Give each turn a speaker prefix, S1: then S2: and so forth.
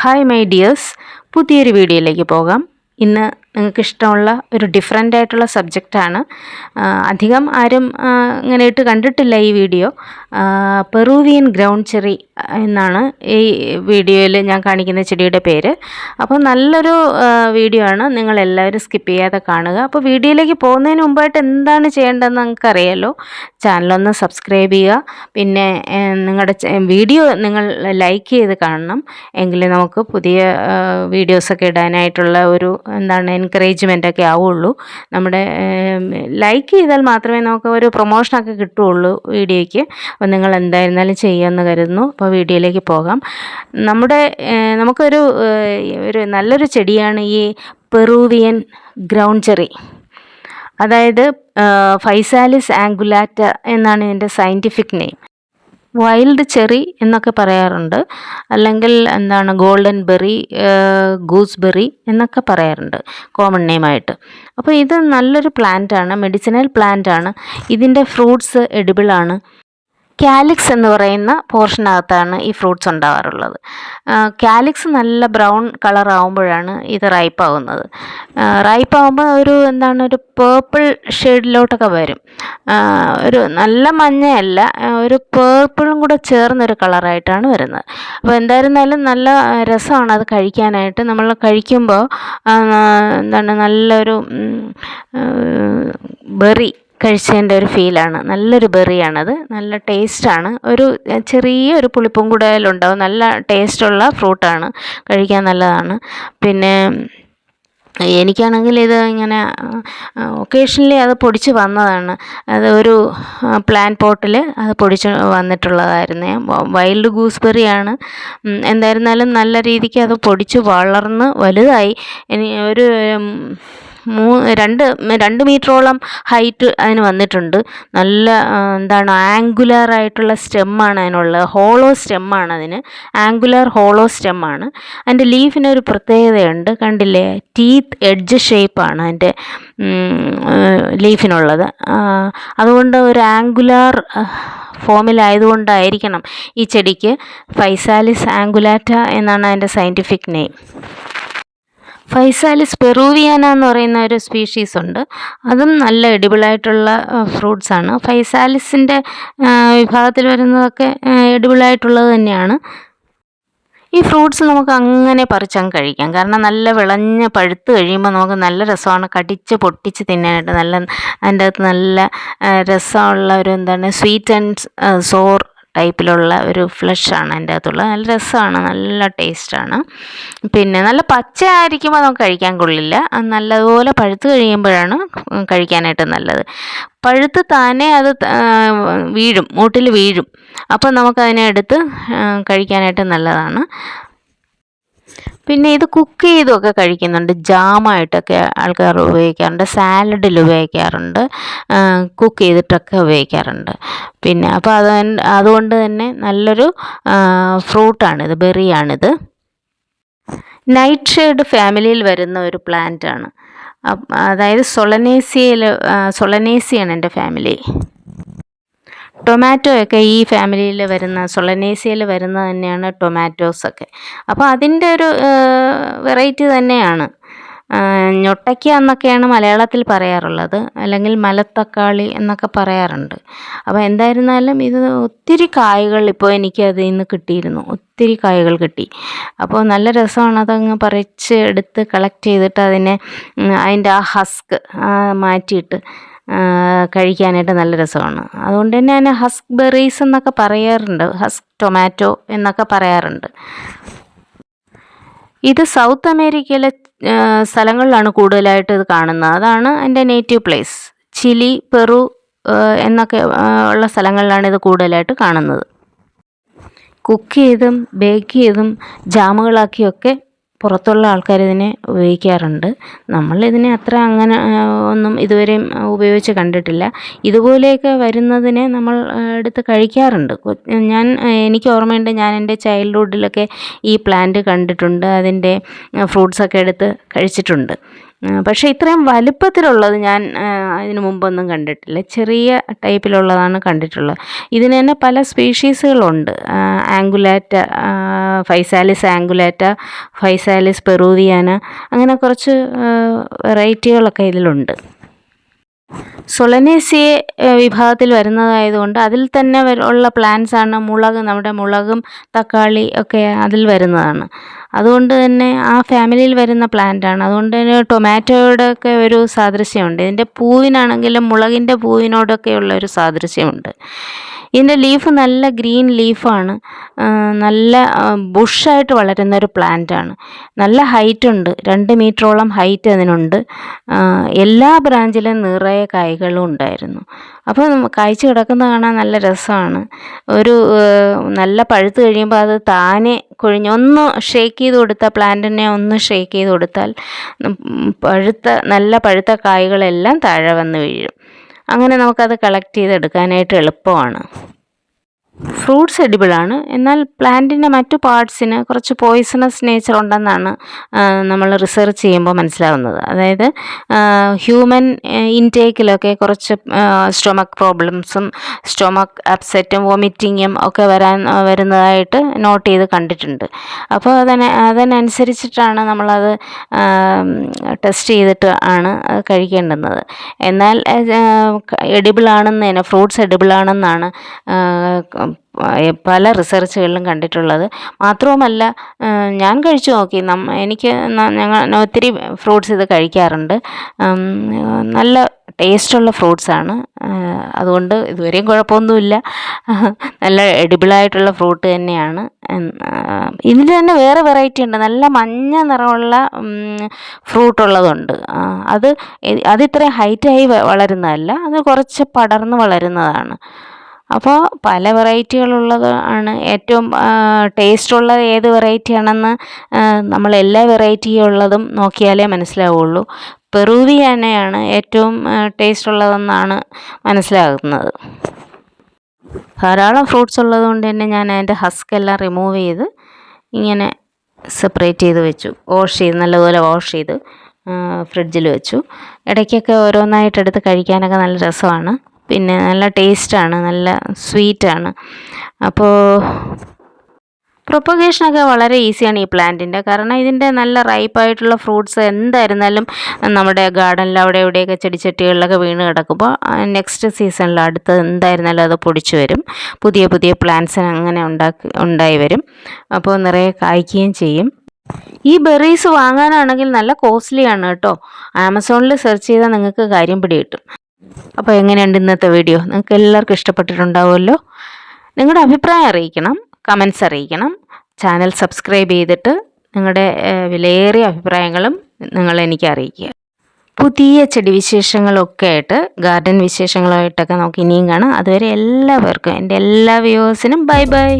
S1: Hi my dears പുതിയൊരു വീഡിയോയിലേക്ക് പോകാം. ഇന്ന് നിങ്ങൾക്ക് ഇഷ്ടമുള്ള ഒരു ഡിഫറെന്റ് ആയിട്ടുള്ള സബ്ജക്റ്റാണ് അധികം ആരും ഇങ്ങനെ ഇട്ട് കണ്ടിട്ടില്ല ഈ വീഡിയോ പെറൂവിയൻ ഗ്രൗണ്ട് ചെറി എന്നാണ് ഈ വീഡിയോയിൽ ഞാൻ കാണിക്കുന്ന ചെടിയുടെ പേര്. അപ്പോൾ നല്ലൊരു വീഡിയോ ആണ്. നിങ്ങളെല്ലാവരും സ്കിപ്പ് ചെയ്യാതെ കാണുക. അപ്പോൾ വീഡിയോയിലേക്ക് പോകുന്നതിന് മുമ്പായിട്ട് എന്താണ് ചെയ്യേണ്ടതെന്ന് നിങ്ങൾക്ക് അറിയാലോ ചാനലൊന്ന് സബ്സ്ക്രൈബ് ചെയ്യുക. പിന്നെ നിങ്ങളുടെ വീഡിയോ നിങ്ങൾ ലൈക്ക് ചെയ്ത് കാണണം. എങ്കിൽ നമുക്ക് പുതിയ വീഡിയോസൊക്കെ ഇടാനായിട്ടുള്ള ഒരു എന്താണ് എൻകറേജ്മെന്റ് ഒക്കെ ആവുള്ളൂ. നമ്മുടെ ലൈക്ക് ചെയ്താൽ മാത്രമേ നമുക്ക് ഒരു പ്രൊമോഷനൊക്കെ കിട്ടുള്ളൂ വീഡിയോയ്ക്ക്. അപ്പോൾ നിങ്ങൾ എന്തായിരുന്നാലും ചെയ്യുമെന്ന് കരുതുന്നു. അപ്പോൾ വീഡിയോയിലേക്ക് പോകാം. നമ്മുടെ നമുക്കൊരു ഒരു നല്ലൊരു ചെടിയാണ് ഈ പെറൂവിയൻ ഗ്രൗണ്ട് ചെറി. അതായത് ഫൈസാലിസ് ആംഗുലാറ്റ എന്നാണ് ഇതിന്റെ സയന്റിഫിക് നെയിം വൈൽഡ് ചെറി എന്നൊക്കെ പറയാറുണ്ട്. അല്ലെങ്കിൽ എന്താണ് ഗോൾഡൻ ബെറി ഗൂസ്ബെറി എന്നൊക്കെ പറയാറുണ്ട് കോമൺ നെയിമായിട്ട് അപ്പോൾ ഇത് നല്ലൊരു പ്ലാന്റ് ആണ് മെഡിസിനൽ പ്ലാന്റ് ആണ്. ഇതിന്റെ ഫ്രൂട്ട്സ് എഡിബിളാണ് കാലിക്സ് എന്ന് പറയുന്ന പോർഷനകത്താണ് ഈ ഫ്രൂട്ട്സ് ഉണ്ടാവാറുള്ളത്. കാലിക്സ് നല്ല ബ്രൗൺ കളർ ആകുമ്പോഴാണ് ഇത് റൈപ്പ് ആവുന്നത്. റൈപ്പ് ആവുമ്പോൾ ഒരു എന്താണ് ഒരു പേർപ്പിൾ ഷെയ്ഡിലോട്ടൊക്കെ വരും. ഒരു നല്ല മഞ്ഞയല്ല ഒരു പേർപ്പിളും കൂടെ ചേർന്നൊരു കളറായിട്ടാണ് വരുന്നത്. അപ്പോൾ എന്തായിരുന്നാലും നല്ല രസമാണ് അത് കഴിക്കാനായിട്ട്. നമ്മൾ കഴിക്കുമ്പോൾ എന്താണ് നല്ലൊരു ബെറി കഴിച്ചതിന്റെ ഒരു ഫീലാണ്. നല്ലൊരു ബെറിയാണത്. നല്ല ടേസ്റ്റാണ്. ഒരു ചെറിയ ഒരു പുളിപ്പും കൂടെ അതിലുണ്ടാവും നല്ല ടേസ്റ്റുള്ള ഫ്രൂട്ടാണ്. കഴിക്കാൻ നല്ലതാണ്. പിന്നെ എനിക്കാണെങ്കിൽ ഇത് ഇങ്ങനെ ഒക്കേഷനലി അത് പൊടിച്ച് വന്നതാണ്. അത് ഒരു പ്ലാൻ പോട്ടിൽ അത് പൊടിച്ച് വന്നിട്ടുള്ളതായിരുന്നു. വൈൽഡ് ഗൂസ്ബെറിയാണ് എന്തായിരുന്നാലും നല്ല രീതിക്ക് അത് പൊടിച്ച് വളർന്ന് വലുതായി. ഇനി ഒരു മൂ രണ്ട് രണ്ട് മീറ്ററോളം ഹൈറ്റ് അതിന് വന്നിട്ടുണ്ട്. നല്ല എന്താണ് ആംഗുലർ ആയിട്ടുള്ള സ്റ്റെമ്മാണ് അതിനുള്ളത്. ഹോളോ സ്റ്റെമ്മാണ് അതിന്. ആംഗുലർ ഹോളോ സ്റ്റെമ്മാണ് അതിന്റെ ലീഫിനൊരു പ്രത്യേകതയുണ്ട്. കണ്ടില്ലേ? ടീത്ത് എഡ്ജ് ഷേപ്പാണ് അതിന്റെ ലീഫിനുള്ളത് അതുകൊണ്ട് ഒരു ആംഗുലാർ ഫോമിലായതുകൊണ്ടായിരിക്കണം ഈ ചെടിക്ക് ഫൈസാലിസ് ആംഗുലാറ്റ എന്നാണ് അതിന്റെ സയന്റിഫിക് നെയിം ഫൈസാലിസ് പെറൂവിയാന എന്ന് പറയുന്ന ഒരു സ്പീഷീസ് ഉണ്ട്. അതും നല്ല എഡിബിളായിട്ടുള്ള ഫ്രൂട്ട്സ് ആണ്. ഫൈസാലിസിന്റെ വിഭാഗത്തിൽ വരുന്നതൊക്കെ എഡിബിളായിട്ടുള്ളത് തന്നെയാണ്. ഈ ഫ്രൂട്ട്സ് നമുക്ക് അങ്ങനെ പറിച്ചങ്ങ് കഴിക്കാം. കാരണം നല്ല വിളഞ്ഞ പഴുത്ത് കഴിയുമ്പോൾ നമുക്ക് നല്ല രസമാണ്. കടിച്ച് പൊട്ടിച്ച് തിന്നാനായിട്ട് നല്ല അതിന്റെ അകത്ത് നല്ല രസമുള്ള ഒരു എന്താണ് സ്വീറ്റ് ആൻഡ് സോർ ടൈപ്പിലുള്ള ഒരു ഫ്ലഷാണ് അതിന്റെ അകത്തുള്ളത് നല്ല രസമാണ് നല്ല ടേസ്റ്റാണ് പിന്നെ നല്ല പച്ച ആയിരിക്കുമ്പോൾ നമുക്ക് കഴിക്കാൻ കൊള്ളില്ല. നല്ലതുപോലെ പഴുത്ത് കഴിയുമ്പോഴാണ് കഴിക്കാനായിട്ട് നല്ലത്. പഴുത്ത് താനേ അത് വീഴും മൂട്ടിൽ വീഴും. അപ്പോൾ നമുക്കതിനെ എടുത്ത് കഴിക്കാനായിട്ട് നല്ലതാണ്. പിന്നെ ഇത് കുക്ക് ചെയ്തൊക്കെ കഴിക്കുന്നുണ്ട്. ജാമായിട്ടൊക്കെ ആൾക്കാർ ഉപയോഗിക്കാറുണ്ട്. സാലഡിൽ ഉപയോഗിക്കാറുണ്ട്. കുക്ക് ചെയ്തിട്ടൊക്കെ ഉപയോഗിക്കാറുണ്ട്. പിന്നെ അപ്പോൾ അത് അതുകൊണ്ട് തന്നെ നല്ലൊരു ഫ്രൂട്ടാണിത് ബെറിയാണിത്. നൈറ്റ് ഷെയ്ഡ് ഫാമിലിയിൽ വരുന്ന ഒരു പ്ലാന്റ് ആണ് അതായത് സൊളനേസിയയിൽ സൊളനേസിയാണ് എന്റെ ഫാമിലി. ടൊമാറ്റോ ഒക്കെ ഈ ഫാമിലിയിൽ വരുന്ന സൊളനേസിയയിൽ വരുന്ന തന്നെയാണ് ടൊമാറ്റോസ് ഒക്കെ. അപ്പോൾ അതിന്റെ ഒരു വെറൈറ്റി തന്നെയാണ്. ഞൊട്ടയ്ക്ക എന്നൊക്കെയാണ് മലയാളത്തിൽ പറയാറുള്ളത്. അല്ലെങ്കിൽ മലത്തക്കാളി എന്നൊക്കെ പറയാറുണ്ട്. അപ്പോൾ എന്തായിരുന്നാലും ഇത് ഒത്തിരി കായകൾ ഇപ്പോൾ എനിക്ക് അതിൽ നിന്ന് കിട്ടിയിരുന്നു. ഒത്തിരി കായകൾ കിട്ടി. അപ്പോൾ നല്ല രസമാണ് അതങ്ങ് പറിച്ച് എടുത്ത് കളക്ട് ചെയ്തിട്ട് അതിനെ അതിന്റെ ആ ഹസ്ക് മാറ്റിയിട്ട് കഴിക്കാനായിട്ട് നല്ല രസമാണ്. അതുകൊണ്ട് തന്നെ അതിനെ ഹസ്ക് ബെറീസ് എന്നൊക്കെ പറയാറുണ്ട്. ഹസ്ക് ടൊമാറ്റോ എന്നൊക്കെ പറയാറുണ്ട്. ഇത് സൗത്ത് അമേരിക്കയിലെ സ്ഥലങ്ങളിലാണ് കൂടുതലായിട്ട് ഇത് കാണുന്നത്. അതാണ് എന്റെ നേറ്റീവ് പ്ലേസ് ചിലി പെറു എന്നൊക്കെ ഉള്ള സ്ഥലങ്ങളിലാണ് ഇത് കൂടുതലായിട്ട് കാണുന്നത്. കുക്ക് ചെയ്തും ബേക്ക് ചെയ്തും ജാമുകളാക്കിയൊക്കെ പുറത്തുള്ള ആൾക്കാർ ഇതിനെ ഉപയോഗിക്കാറുണ്ട്. നമ്മൾ ഇതിനെ അത്ര അങ്ങനെ ഒന്നും ഇതുവരെയും ഉപയോഗിച്ച് കണ്ടിട്ടില്ല. ഇതുപോലെയൊക്കെ വരുന്നതിനെ നമ്മൾ എടുത്ത് കഴിക്കാറുണ്ട്. ഞാൻ എനിക്ക് ഓർമ്മയുണ്ട് ഞാൻ എന്റെ ചൈൽഡ്ഹുഡിലൊക്കെ ഈ പ്ലാന്റ് കണ്ടിട്ടുണ്ട് അതിന്റെ ഫ്രൂട്ട്സൊക്കെ എടുത്ത് കഴിച്ചിട്ടുണ്ട്. പക്ഷേ ഇത്രയും വലുപ്പത്തിലുള്ളത് ഞാൻ ഇതിനു മുമ്പൊന്നും കണ്ടിട്ടില്ല. ചെറിയ ടൈപ്പിലുള്ളതാണ് കണ്ടിട്ടുള്ളത്. ഇതിന് തന്നെ പല സ്പീഷീസുകളുണ്ട്. ആംഗുലാറ്റ ഫൈസാലിസ് ആംഗുലാറ്റ ഫൈസാലിസ് പെറൂവിയാന അങ്ങനെ കുറച്ച് വെറൈറ്റികളൊക്കെ ഇതിലുണ്ട്. സൊളനേസിയെ വിഭാഗത്തിൽ വരുന്നതായതുകൊണ്ട് അതിൽ തന്നെ ഉള്ള പ്ലാന്റ്സാണ് ആണ് മുളക് നമ്മുടെ മുളകും തക്കാളി ഒക്കെ അതിൽ വരുന്നതാണ്. അതുകൊണ്ട് തന്നെ ആ ഫാമിലിയിൽ വരുന്ന പ്ലാന്റ് ആണ്. അതുകൊണ്ട് തന്നെ ടൊമാറ്റോയുടെ ഒക്കെ ഒരു സാദൃശ്യമുണ്ട്. ഇതിന്റെ പൂവിനാണെങ്കിലും മുളകിന്റെ പൂവിനോടൊക്കെയുള്ള ഒരു സാദൃശ്യമുണ്ട്. ഇതിന്റെ ലീഫ് നല്ല ഗ്രീൻ ലീഫാണ് നല്ല ബുഷായിട്ട് വളരുന്ന ഒരു പ്ലാന്റ് ആണ്. നല്ല ഹൈറ്റ് ഉണ്ട്. രണ്ട് മീറ്ററോളം ഹൈറ്റ് അതിനുണ്ട്. എല്ലാ ബ്രാഞ്ചിലും നിറയെ കായ്കളും ഉണ്ടായിരുന്നു. അപ്പോൾ കായ്ച്ച് കിടക്കുന്ന കാണാൻ നല്ല രസമാണ്. ഒരു നല്ല പഴുത്ത് കഴിയുമ്പോൾ അത് താനെ കൊഴിഞ്ഞ് ഒന്ന് ഷേക്ക് ചെയ്ത് കൊടുത്താൽ പ്ലാന്റിനെ ഒന്ന് ഷേക്ക് ചെയ്ത് കൊടുത്താൽ പഴുത്ത നല്ല പഴുത്ത കായ്കളെല്ലാം താഴെ വന്ന് വീഴും. അങ്ങനെ നമുക്കത് കളക്ട് ചെയ്തെടുക്കാനായിട്ട് എളുപ്പമാണ്. ഫ്രൂട്ട്സ് എഡിബിളാണ് എന്നാൽ പ്ലാന്റിന്റെ മറ്റു പാർട്സിന് കുറച്ച് പോയിസണസ് നേച്ചർ ഉണ്ടെന്നാണ് നമ്മൾ റിസർച്ച് ചെയ്യുമ്പോൾ മനസ്സിലാവുന്നത്. അതായത് ഹ്യൂമൻ ഇൻടേക്കിലൊക്കെ കുറച്ച് സ്റ്റൊമക്ക് പ്രോബ്ലംസും സ്റ്റൊമക്ക് അപ്സെറ്റും വോമിറ്റിങ്ങും ഒക്കെ വരാൻ വരുന്നതായിട്ട് നോട്ട് ചെയ്ത് കണ്ടിട്ടുണ്ട്. അപ്പോൾ അതിന് അതിനനുസരിച്ചിട്ടാണ് നമ്മളത് ടെസ്റ്റ് ചെയ്തിട്ട് ആണ് അത് കഴിക്കേണ്ടുന്നത്. എന്നാൽ എഡിബിൾ ആണെന്ന് തന്നെ ഫ്രൂട്ട്സ് ക- പല റിസർച്ചുകളിലും കണ്ടിട്ടുള്ളത്. മാത്രവുമല്ല ഞാൻ കഴിച്ചു നോക്കി. എനിക്ക് ഞങ്ങൾ ഒത്തിരി ഫ്രൂട്ട്സ് ഇത് കഴിക്കാറുണ്ട്. നല്ല ടേസ്റ്റുള്ള ഫ്രൂട്ട്സാണ്. അതുകൊണ്ട് ഇതുവരെയും കുഴപ്പമൊന്നുമില്ല. നല്ല എഡിബിളായിട്ടുള്ള ഫ്രൂട്ട് തന്നെയാണ്. ഇതിൽ തന്നെ വേറെ വെറൈറ്റി ഉണ്ട്. നല്ല മഞ്ഞ നിറമുള്ള ഫ്രൂട്ട് ഉള്ളതുണ്ട് അത് അതിത്രയും ഹൈറ്റായി വളരുന്നതല്ല. അത് കുറച്ച് പടർന്ന് വളരുന്നതാണ്. അപ്പോൾ പല വെറൈറ്റികളുള്ളത് ആണ്. ഏറ്റവും ടേസ്റ്റ് ഉള്ളത് ഏത് വെറൈറ്റി ആണെന്ന് നമ്മൾ എല്ലാ വെറൈറ്റി ഉള്ളതും നോക്കിയാലേ മനസ്സിലാവുള്ളൂ. പെറുവിയാനയാണ് ഏറ്റവും ടേസ്റ്റ് ഉള്ളതെന്നാണ് മനസ്സിലാകുന്നത്. ധാരാളം ഫ്രൂട്ട്സ് ഉള്ളതുകൊണ്ട് തന്നെ ഞാൻ അതിന്റെ ഹസ്ക് എല്ലാം റിമൂവ് ചെയ്ത് ഇങ്ങനെ സെപ്പറേറ്റ് ചെയ്ത് വെച്ചു. വാഷ് ചെയ്ത് നല്ലപോലെ വാഷ് ചെയ്ത് ഫ്രിഡ്ജിൽ വെച്ചു. ഇടയ്ക്കൊക്കെ ഓരോന്നായിട്ട് എടുത്ത് കഴിക്കാനൊക്കെ നല്ല രസമാണ്. പിന്നെ നല്ല ടേസ്റ്റാണ് നല്ല സ്വീറ്റാണ്. അപ്പോൾ പ്രൊപ്പഗേഷനൊക്കെ വളരെ ഈസിയാണ് ഈ പ്ലാന്റിന്റെ കാരണം ഇതിന്റെ നല്ല റൈപ്പായിട്ടുള്ള ഫ്രൂട്ട്സ് എന്തായിരുന്നാലും നമ്മുടെ ഗാർഡനിൽ അവിടെ ഇവിടെയൊക്കെ ചെടിച്ചട്ടികളിലൊക്കെ വീണ് കിടക്കുമ്പോൾ നെക്സ്റ്റ് സീസണിൽ അടുത്ത് എന്തായിരുന്നാലും അത് പൊടിച്ചു വരും. പുതിയ പുതിയ പ്ലാന്റ്സ് അങ്ങനെ ഉണ്ടാക്കി ഉണ്ടായി വരും. അപ്പോൾ നിറയെ കായ്ക്കുകയും ചെയ്യും. ഈ ബെറീസ് വാങ്ങാനാണെങ്കിൽ നല്ല കോസ്റ്റ്ലിയാണ് കേട്ടോ. ആമസോണിൽ സെർച്ച് ചെയ്താൽ നിങ്ങൾക്ക് കാര്യം പിടി കിട്ടും അപ്പോൾ എങ്ങനെയുണ്ട് ഇന്നത്തെ വീഡിയോ? നിങ്ങൾക്ക് എല്ലാവർക്കും ഇഷ്ടപ്പെട്ടിട്ടുണ്ടാവുമല്ലോ. നിങ്ങളുടെ അഭിപ്രായം അറിയിക്കണം കമൻസ് അറിയിക്കണം. ചാനൽ സബ്സ്ക്രൈബ് ചെയ്തിട്ട് നിങ്ങളുടെ വിലയേറിയ അഭിപ്രായങ്ങളും നിങ്ങൾ എനിക്ക് അറിയിക്കുക. പുതിയ ചെടി വിശേഷങ്ങളൊക്കെ ആയിട്ട് ഗാർഡൻ വിശേഷങ്ങളുമായിട്ടൊക്കെ നമുക്ക് ഇനിയും കാണാം. അതുവരെ എല്ലാവർക്കും എന്റെ എല്ലാ വ്യൂവേഴ്സിനും ബൈ ബൈ